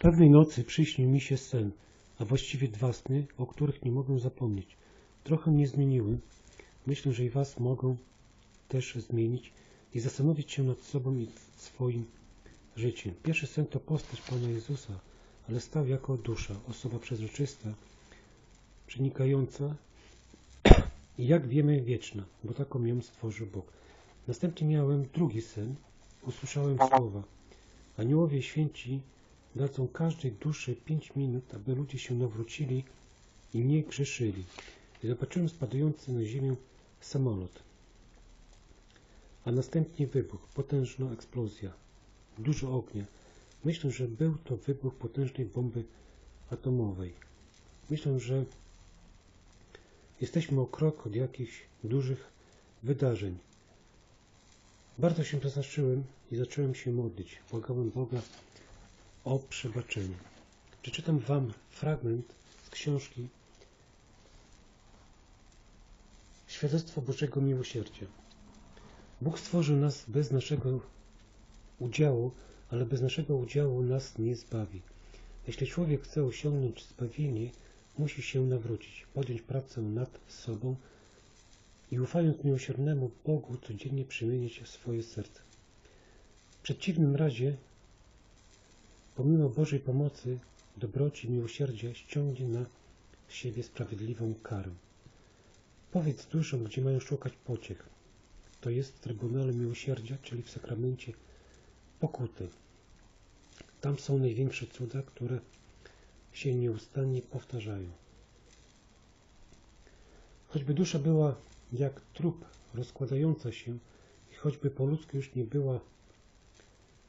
Pewnej nocy przyśnił mi się sen, a właściwie dwa sny, o których nie mogę zapomnieć. Trochę mnie zmieniły. Myślę, że i was mogą też zmienić i zastanowić się nad sobą i swoim życiem. Pierwszy sen to postać Pana Jezusa, ale stał jako dusza, osoba przezroczysta, przenikająca i jak wiemy wieczna, bo taką ją stworzył Bóg. Następnie miałem drugi sen. Usłyszałem słowa. Aniołowie święci dadzą każdej duszy pięć minut, aby ludzie się nawrócili i nie grzeszyli. I zobaczyłem spadający na ziemię samolot. A następnie wybuch, potężna eksplozja, dużo ognia. Myślę, że był to wybuch potężnej bomby atomowej. Myślę, że jesteśmy o krok od jakichś dużych wydarzeń. Bardzo się przestraszyłem i zacząłem się modlić. Błagałem Boga o przebaczenie. Przeczytam Wam fragment z książki Świadectwo Bożego Miłosierdzia. Bóg stworzył nas bez naszego udziału, ale bez naszego udziału nas nie zbawi. Jeśli człowiek chce osiągnąć zbawienie, musi się nawrócić, podjąć pracę nad sobą i ufając miłosiernemu Bogu codziennie przemienić swoje serce. W przeciwnym razie, pomimo Bożej pomocy, dobroci miłosierdzia, ściągnie na siebie sprawiedliwą karę. Powiedz duszom, gdzie mają szukać pociech. To jest w Trybunale Miłosierdzia, czyli w sakramencie pokuty. Tam są największe cuda, które się nieustannie powtarzają. Choćby dusza była jak trup rozkładająca się i choćby po ludzku już nie była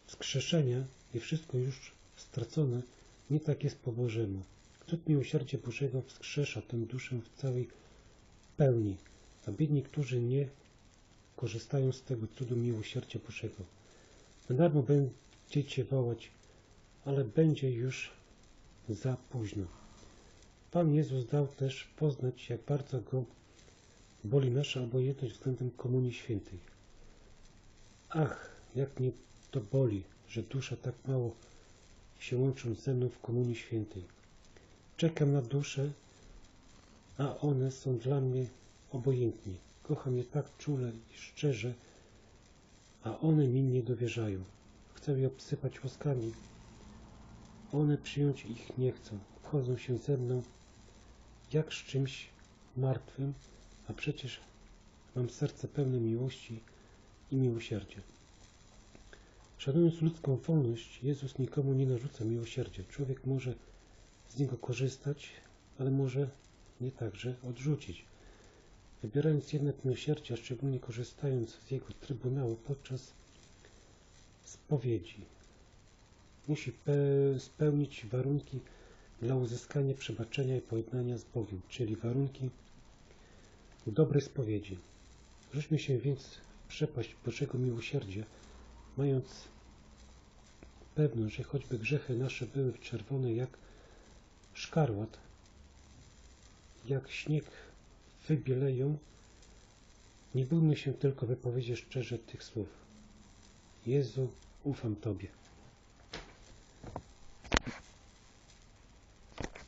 wskrzeszenia i wszystko już stracone, nie tak jest po Bożemu. Cud miłosierdzia Bożego wskrzesza tę duszę w całej pełni, a biedni, którzy nie korzystają z tego cudu miłosierdzia Bożego. Darmo będziecie wołać, ale będzie już za późno. Pan Jezus dał też poznać, jak bardzo Go boli nasza obojętność względem Komunii Świętej. Ach, jak mnie to boli, że dusza tak mało się łączą ze mną w Komunii Świętej. Czekam na duszę, a one są dla mnie obojętni. Kocham je tak czule i szczerze, a one mi nie dowierzają. Chcę je obsypać łaskami. One przyjąć ich nie chcą. Wchodzą się ze mną jak z czymś martwym, a przecież mam serce pełne miłości i miłosierdzia. Szanując ludzką wolność, Jezus nikomu nie narzuca miłosierdzia. Człowiek może z niego korzystać, ale może nie także odrzucić. Wybierając jednak miłosierdzie, szczególnie korzystając z jego trybunału podczas spowiedzi, musi spełnić warunki dla uzyskania przebaczenia i pojednania z Bogiem, czyli warunki dobrej spowiedzi. Rzućmy się więc w przepaść Bożego miłosierdzia, mając pewność, że choćby grzechy nasze były czerwone jak szkarłat, jak śnieg wybieleją, nie bójmy się tylko wypowiedzieć szczerze tych słów. Jezu, ufam Tobie.